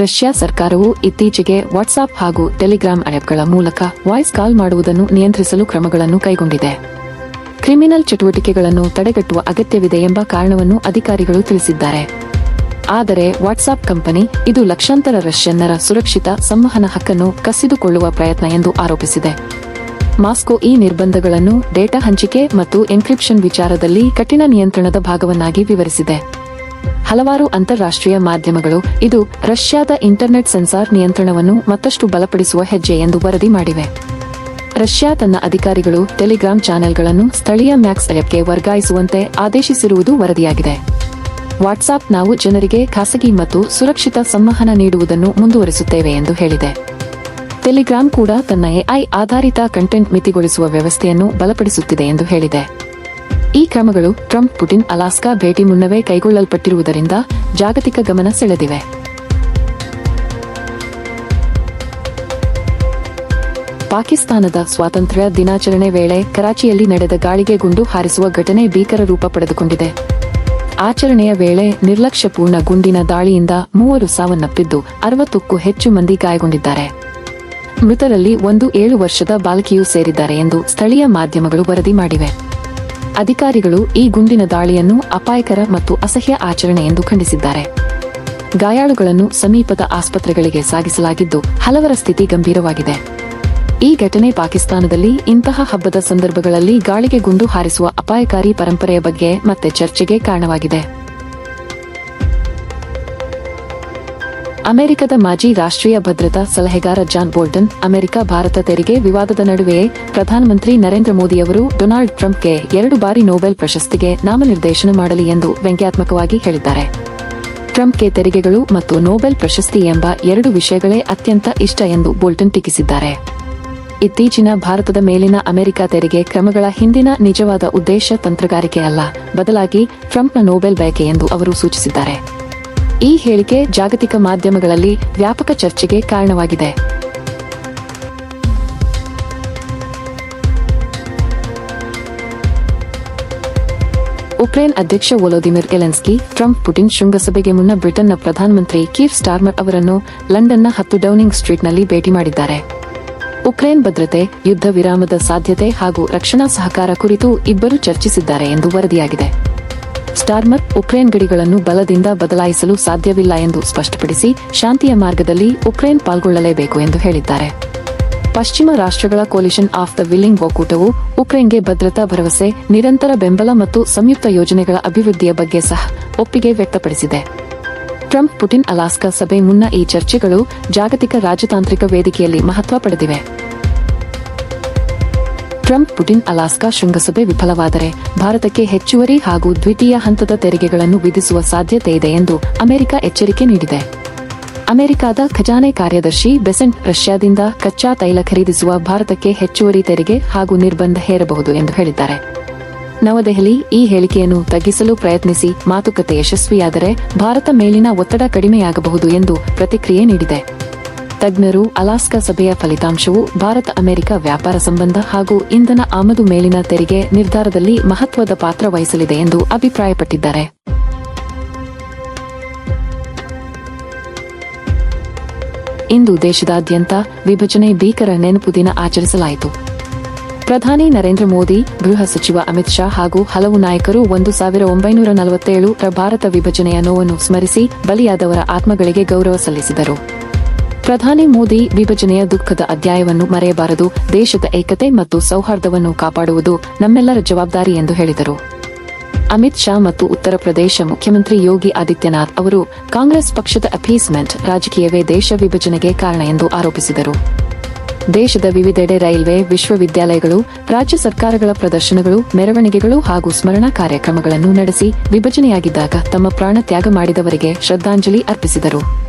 Russia ಸರ್ಕಾರವು ಇತ್ತೀಚೆಗೆ WhatsApp ಹಾಗೂ ಟೆಲಿಗ್ರಾಮ್ ಆ್ಯಪ್ಗಳ ಮೂಲಕ ವಾಯ್ಸ್ ಕಾಲ್ ಮಾಡುವುದನ್ನು ನಿಯಂತ್ರಿಸಲು ಕ್ರಮಗಳನ್ನು ಕೈಗೊಂಡಿದೆ. ಕ್ರಿಮಿನಲ್ ಚಟುವಟಿಕೆಗಳನ್ನು ತಡೆಗಟ್ಟುವ ಅಗತ್ಯವಿದೆ ಎಂಬ ಕಾರಣವನ್ನು ಅಧಿಕಾರಿಗಳು ತಿಳಿಸಿದ್ದಾರೆ. ಆದರೆ ವಾಟ್ಸ್ಆಪ್ ಕಂಪನಿ ಇದು ಲಕ್ಷಾಂತರ ರಷ್ಯನ್ನರ ಸುರಕ್ಷಿತ ಸಂವಹನ ಹಕ್ಕನ್ನು ಕಸಿದುಕೊಳ್ಳುವ ಪ್ರಯತ್ನ ಎಂದು ಆರೋಪಿಸಿದೆ. ಮಾಸ್ಕೋ ಈ ನಿರ್ಬಂಧಗಳನ್ನು ಡೇಟಾ ಹಂಚಿಕೆ ಮತ್ತು ಎನ್ಕ್ರಿಪ್ಷನ್ ವಿಚಾರದಲ್ಲಿ ಕಠಿಣ ನಿಯಂತ್ರಣದ ಭಾಗವನ್ನಾಗಿ ವಿವರಿಸಿದೆ. ಹಲವಾರು ಅಂತಾರಾಷ್ಟ್ರೀಯ ಮಾಧ್ಯಮಗಳು ಇದು ರಷ್ಯಾದ ಇಂಟರ್ನೆಟ್ ಸೆನ್ಸಾರ್ ನಿಯಂತ್ರಣವನ್ನು ಮತ್ತಷ್ಟು ಬಲಪಡಿಸುವ ಹೆಜ್ಜೆ ಎಂದು ವರದಿ ಮಾಡಿವೆ. ರಷ್ಯಾ ತನ್ನ ಅಧಿಕಾರಿಗಳು ಟೆಲಿಗ್ರಾಂ ಚಾನೆಲ್ಗಳನ್ನು ಸ್ಥಳೀಯ ಮ್ಯಾಕ್ಸ್ ಆ್ಯಪ್ಗೆ ವರ್ಗಾಯಿಸುವಂತೆ ಆದೇಶಿಸಿರುವುದು ವರದಿಯಾಗಿದೆ. ವಾಟ್ಸಾಪ್ ನಾವು ಜನರಿಗೆ ಖಾಸಗಿ ಮತ್ತು ಸುರಕ್ಷಿತ ಸಂವಹನ ನೀಡುವುದನ್ನು ಮುಂದುವರಿಸುತ್ತೇವೆ ಎಂದು ಹೇಳಿದೆ. ಟೆಲಿಗ್ರಾಂ ಕೂಡ ತನ್ನ ಎಐ ಆಧಾರಿತ ಕಂಟೆಂಟ್ ಮಿತಿಗೊಳಿಸುವ ವ್ಯವಸ್ಥೆಯನ್ನು ಬಲಪಡಿಸುತ್ತಿದೆ ಎಂದು ಹೇಳಿದೆ. ಈ ಕ್ರಮಗಳು ಟ್ರಂಪ್, ಪುಟಿನ್, ಅಲಾಸ್ಕಾ ಭೇಟಿ ಮುನ್ನವೇ ಕೈಗೊಳ್ಳಲ್ಪಟ್ಟಿರುವುದರಿಂದ ಜಾಗತಿಕ ಗಮನ ಸೆಳೆದಿವೆ. ಪಾಕಿಸ್ತಾನದ ಸ್ವಾತಂತ್ರ್ಯ ದಿನಾಚರಣೆ ವೇಳೆ ಕರಾಚಿಯಲ್ಲಿ ನಡೆದ ಗಾಳಿಗೆ ಗುಂಡು ಹಾರಿಸುವ ಘಟನೆ ಭೀಕರ ರೂಪ ಪಡೆದುಕೊಂಡಿದೆ. ಆಚರಣೆಯ ವೇಳೆ ನಿರ್ಲಕ್ಷ್ಯಪೂರ್ಣ ಗುಂಡಿನ ದಾಳಿಯಿಂದ ಮೂವರು ಸಾವನ್ನಪ್ಪಿದ್ದು ಅರವತ್ತಕ್ಕೂ ಹೆಚ್ಚು ಮಂದಿ ಗಾಯಗೊಂಡಿದ್ದಾರೆ. ಮೃತರಲ್ಲಿ ಒಂದು ಏಳು ವರ್ಷದ ಬಾಲಕಿಯೂ ಸೇರಿದ್ದಾರೆ ಎಂದು ಸ್ಥಳೀಯ ಮಾಧ್ಯಮಗಳು ವರದಿ ಮಾಡಿವೆ. ಅಧಿಕಾರಿಗಳು ಈ ಗುಂಡಿನ ದಾಳಿಯನ್ನು ಅಪಾಯಕರ ಮತ್ತು ಅಸಹ್ಯ ಆಚರಣೆ ಎಂದು ಖಂಡಿಸಿದ್ದಾರೆ. ಗಾಯಾಳುಗಳನ್ನು ಸಮೀಪದ ಆಸ್ಪತ್ರೆಗಳಿಗೆ ಸಾಗಿಸಲಾಗಿದ್ದು ಹಲವರ ಸ್ಥಿತಿ ಗಂಭೀರವಾಗಿದೆ. ಈ ಘಟನೆ ಪಾಕಿಸ್ತಾನದಲ್ಲಿ ಇಂತಹ ಹಬ್ಬದ ಸಂದರ್ಭಗಳಲ್ಲಿ ಗಾಳಿಗೆ ಗುಂಡು ಹಾರಿಸುವ ಅಪಾಯಕಾರಿ ಪರಂಪರೆಯ ಬಗ್ಗೆ ಮತ್ತೆ ಚರ್ಚೆಗೆ ಕಾರಣವಾಗಿದೆ. ಅಮೆರಿಕದ ಮಾಜಿ ರಾಷ್ಟ್ರೀಯ ಭದ್ರತಾ ಸಲಹೆಗಾರ ಜಾನ್ ಬೋಲ್ಟನ್, ಅಮೆರಿಕ, ಭಾರತ ತೆರಿಗೆ ವಿವಾದದ ನಡುವೆಯೇ ಪ್ರಧಾನಮಂತ್ರಿ ನರೇಂದ್ರ ಮೋದಿಯವರು ಡೊನಾಲ್ಡ್ ಟ್ರಂಪ್ಗೆ ಎರಡು ಬಾರಿ ನೋಬೆಲ್ ಪ್ರಶಸ್ತಿಗೆ ನಾಮನಿರ್ದೇಶನ ಮಾಡಲಿ ಎಂದು ವ್ಯಂಗ್ಯಾತ್ಮಕವಾಗಿ ಹೇಳಿದ್ದಾರೆ. ಟ್ರಂಪ್ಗೆ ತೆರಿಗೆಗಳು ಮತ್ತು ನೋಬೆಲ್ ಪ್ರಶಸ್ತಿ ಎಂಬ ಎರಡು ವಿಷಯಗಳೇ ಅತ್ಯಂತ ಇಷ್ಟ ಎಂದು ಬೋಲ್ಟನ್ ಟೀಕಿಸಿದ್ದಾರೆ. ಇತ್ತೀಚಿನ ಭಾರತದ ಮೇಲಿನ ಅಮೆರಿಕ ತೆರಿಗೆ ಕ್ರಮಗಳ ಹಿಂದಿನ ನಿಜವಾದ ಉದ್ದೇಶ ತಂತ್ರಗಾರಿಕೆ ಅಲ್ಲ, ಬದಲಾಗಿ ಟ್ರಂಪ್ನ ನೋಬೆಲ್ ಬಯಕೆ ಎಂದು ಅವರು ಸೂಚಿಸಿದ್ದಾರೆ. ಈ ಹೇಳಿಕೆ ಜಾಗತಿಕ ಮಾಧ್ಯಮಗಳಲ್ಲಿ ವ್ಯಾಪಕ ಚರ್ಚೆಗೆ ಕಾರಣವಾಗಿದೆ. ಉಕ್ರೇನ್ ಅಧ್ಯಕ್ಷ ವೊಲೋದಿಮಿರ್ ಎಲೆನ್ಸ್ಕಿ, ಟ್ರಂಪ್ ಪುಟಿನ್ ಶೃಂಗಸಭೆಗೆ ಮುನ್ನ ಬ್ರಿಟನ್ನ ಪ್ರಧಾನಮಂತ್ರಿ ಕೀರ್ ಸ್ಟಾರ್ಮರ್ ಅವರನ್ನು ಲಂಡನ್ನ ಹತ್ತು ಡೌನಿಂಗ್ ಸ್ಟ್ರೀಟ್ನಲ್ಲಿ ಭೇಟಿ ಮಾಡಿದ್ದಾರೆ. ಉಕ್ರೇನ್ ಭದ್ರತೆ, ಯುದ್ಧ ವಿರಾಮದ ಸಾಧ್ಯತೆ ಹಾಗೂ ರಕ್ಷಣಾ ಸಹಕಾರ ಕುರಿತು ಇಬ್ಬರು ಚರ್ಚಿಸಿದ್ದಾರೆ ಎಂದು ವರದಿಯಾಗಿದೆ. ಸ್ಟಾರ್ಮರ್ ಉಕ್ರೇನ್ ಗಡಿಗಳನ್ನು ಬಲದಿಂದ ಬದಲಾಯಿಸಲು ಸಾಧ್ಯವಿಲ್ಲ ಎಂದು ಸ್ಪಷ್ಟಪಡಿಸಿ ಶಾಂತಿಯ ಮಾರ್ಗದಲ್ಲಿ ಉಕ್ರೇನ್ ಪಾಲ್ಗೊಳ್ಳಲೇಬೇಕು ಎಂದು ಹೇಳಿದ್ದಾರೆ. ಪಶ್ಚಿಮ ರಾಷ್ಟ್ರಗಳ ಕೋಲಿಷನ್ ಆಫ್ ದ ವಿಲ್ಲಿಂಗ್ ಒಕ್ಕೂಟವು ಉಕ್ರೇನ್ಗೆ ಭದ್ರತಾ ಭರವಸೆ, ನಿರಂತರ ಬೆಂಬಲ ಮತ್ತು ಸಂಯುಕ್ತ ಯೋಜನೆಗಳ ಅಭಿವೃದ್ಧಿಯ ಬಗ್ಗೆ ಸಹ ಒಪ್ಪಿಗೆ ವ್ಯಕ್ತಪಡಿಸಿದೆ. ಟ್ರಂಪ್ ಪುಟಿನ್ ಅಲಾಸ್ಕಾ ಸಭೆ ಮುನ್ನ ಈ ಚರ್ಚೆಗಳು ಜಾಗತಿಕ ರಾಜತಾಂತ್ರಿಕ ವೇದಿಕೆಯಲ್ಲಿ ಮಹತ್ವ ಪಡೆದಿವೆ. ಟ್ರಂಪ್, ಪುಟಿನ್, ಅಲಾಸ್ಕಾ ಶೃಂಗಸಭೆ ವಿಫಲವಾದರೆ ಭಾರತಕ್ಕೆ ಹೆಚ್ಚುವರಿ ಹಾಗೂ ದ್ವಿತೀಯ ಹಂತದ ತೆರಿಗೆಗಳನ್ನು ವಿಧಿಸುವ ಸಾಧ್ಯತೆ ಇದೆ ಎಂದು ಅಮೆರಿಕ ಎಚ್ಚರಿಕೆ ನೀಡಿದೆ. ಅಮೆರಿಕದ ಖಜಾನೆ ಕಾರ್ಯದರ್ಶಿ ಬೆಸೆಂಟ್ ರಷ್ಯಾದಿಂದ ಕಚ್ಚಾ ತೈಲ ಖರೀದಿಸುವ ಭಾರತಕ್ಕೆ ಹೆಚ್ಚುವರಿ ತೆರಿಗೆ ಹಾಗೂ ನಿರ್ಬಂಧ ಹೇರಬಹುದು ಎಂದು ಹೇಳಿದ್ದಾರೆ. ನವದೆಹಲಿ ಈ ಹೇಳಿಕೆಯನ್ನು ತಗ್ಗಿಸಲು ಪ್ರಯತ್ನಿಸಿ ಮಾತುಕತೆ ಯಶಸ್ವಿಯಾದರೆ ಭಾರತ ಮೇಲಿನ ಒತ್ತಡ ಕಡಿಮೆಯಾಗಬಹುದು ಎಂದು ಪ್ರತಿಕ್ರಿಯೆ ನೀಡಿದೆ. ತಜ್ಞರು ಅಲಾಸ್ಕಾ ಸಭೆಯ ಫಲಿತಾಂಶವು ಭಾರತ ಅಮೆರಿಕ ವ್ಯಾಪಾರ ಸಂಬಂಧ ಹಾಗೂ ಇಂಧನ ಆಮದು ಮೇಲಿನ ತೆರಿಗೆ ನಿರ್ಧಾರದಲ್ಲಿ ಮಹತ್ವದ ಪಾತ್ರ ವಹಿಸಲಿದೆ ಎಂದು ಅಭಿಪ್ರಾಯಪಟ್ಟಿದ್ದಾರೆ. ಇಂದು ದೇಶದಾದ್ಯಂತ ವಿಭಜನೆ ಭೀಕರ ನೆನಪು ದಿನ ಆಚರಿಸಲಾಯಿತು. ಪ್ರಧಾನಿ ನರೇಂದ್ರ ಮೋದಿ, ಗೃಹ ಸಚಿವ ಅಮಿತ್ ಶಾ ಹಾಗೂ ಹಲವು ನಾಯಕರು ಒಂದು ಸಾವಿರ ಒಂಬೈನೂರ ನಲವತ್ತೇಳು ರ ಭಾರತ ವಿಭಜನೆಯ ನೋವನ್ನು ಸ್ಮರಿಸಿ ಬಲಿಯಾದವರ ಆತ್ಮಗಳಿಗೆ ಗೌರವ ಸಲ್ಲಿಸಿದರು. ಪ್ರಧಾನಿ ಮೋದಿ ವಿಭಜನೆಯ ದುಃಖದ ಅಧ್ಯಾಯವನ್ನು ಮರೆಯಬಾರದು, ದೇಶದ ಏಕತೆ ಮತ್ತು ಸೌಹಾರ್ದವನ್ನು ಕಾಪಾಡುವುದು ನಮ್ಮೆಲ್ಲರ ಜವಾಬ್ದಾರಿ ಎಂದು ಹೇಳಿದರು. ಅಮಿತ್ ಶಾ ಮತ್ತು ಉತ್ತರ ಪ್ರದೇಶ ಮುಖ್ಯಮಂತ್ರಿ ಯೋಗಿ ಆದಿತ್ಯನಾಥ್ ಅವರು ಕಾಂಗ್ರೆಸ್ ಪಕ್ಷದ ಅಪೀಸ್ಮೆಂಟ್ ರಾಜಕೀಯವೇ ದೇಶ ವಿಭಜನೆಗೆ ಕಾರಣ ಎಂದು ಆರೋಪಿಸಿದರು. ದೇಶದ ವಿವಿಧೆಡೆ ರೈಲ್ವೆ, ವಿಶ್ವವಿದ್ಯಾಲಯಗಳು, ರಾಜ್ಯ ಸರ್ಕಾರಗಳ ಪ್ರದರ್ಶನಗಳು, ಮೆರವಣಿಗೆಗಳು ಹಾಗೂ ಸ್ಮರಣಾ ಕಾರ್ಯಕ್ರಮಗಳನ್ನು ನಡೆಸಿ ವಿಭಜನೆಯಾಗಿದ್ದಾಗ ತಮ್ಮ ಪ್ರಾಣ ತ್ಯಾಗ ಮಾಡಿದವರಿಗೆ ಶ್ರದ್ಧಾಂಜಲಿ ಅರ್ಪಿಸಿದರು.